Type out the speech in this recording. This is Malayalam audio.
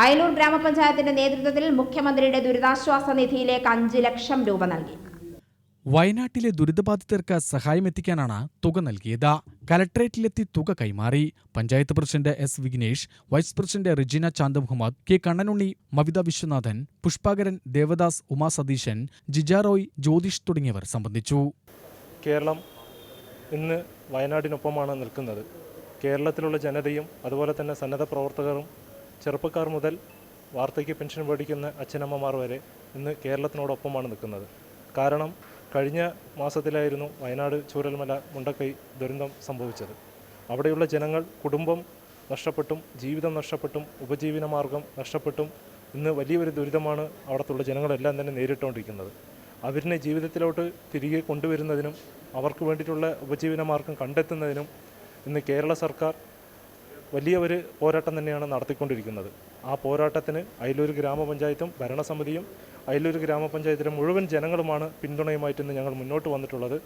അയലൂർ ഗ്രാമപഞ്ചായത്തിന്റെ നേതൃത്വത്തിൽ മുഖ്യമന്ത്രിയുടെ ദുരിതാശ്വാസ നിധിയിലേക്ക് അഞ്ച് ലക്ഷം രൂപ നൽകി. വയനാട്ടിലെ ദുരിതബാധിതർക്ക് സഹായം എത്തിക്കാനാണ് തുക നൽകിയത്. കലക്ടറേറ്റിലെത്തി തുക കൈമാറി. Panchayat president S Vignesh vice president Rijina Chand Muhammad K Kannanunni Mavitha Viswanathan Pushpakaran Devadas Uma Satheesan Jijaroy Jyothish തുടങ്ങിയവർ സംബന്ധിച്ചു. കേരളം ഇന്ന് വയനാടിനൊപ്പമാണ് നിൽക്കുന്നത്. കേരളത്തിലുള്ള ജനതയും അതുപോലെ തന്നെ സന്നദ്ധ പ്രവർത്തകരും ചെറുപ്പക്കാർ മുതൽ വാർദ്ധക്യ പെൻഷൻ മേടിക്കുന്ന അച്ഛനമ്മമാർ വരെ ഇന്ന് കേരളത്തിനോടൊപ്പമാണ് നിൽക്കുന്നത്. കാരണം കഴിഞ്ഞ മാസത്തിലായിരുന്നു വയനാട് ചൂരൽമല മുണ്ടക്കൈ ദുരന്തം സംഭവിച്ചത്. അവിടെയുള്ള ജനങ്ങൾ കുടുംബം നഷ്ടപ്പെട്ടും ജീവിതം നഷ്ടപ്പെട്ടും ഉപജീവന മാർഗം നഷ്ടപ്പെട്ടും ഇന്ന് വലിയൊരു ദുരിതമാണ് അവിടത്തുള്ള ജനങ്ങളെല്ലാം തന്നെ നേരിട്ടുകൊണ്ടിരിക്കുന്നത് അവരിനെ ജീവിതത്തിലോട്ട് തിരികെ കൊണ്ടുവരുന്നതിനും അവർക്ക് വേണ്ടിയിട്ടുള്ള ഉപജീവന മാർഗം കണ്ടെത്തുന്നതിനും ഇന്ന് കേരള സർക്കാർ വലിയ ഒരു പോരാട്ടം തന്നെയാണ് നടത്തിക്കൊണ്ടിരിക്കുന്നത്. ആ പോരാട്ടത്തിന് അയലൂർ ഗ്രാമപഞ്ചായത്തും ഭരണസമിതിയും അയലൂർ ഗ്രാമപഞ്ചായത്തിലെ മുഴുവൻ ജനങ്ങളുമാണ് പിന്തുണയുമായിട്ട് ഇന്ന് ഞങ്ങൾ മുന്നോട്ട് വന്നിട്ടുള്ളത്.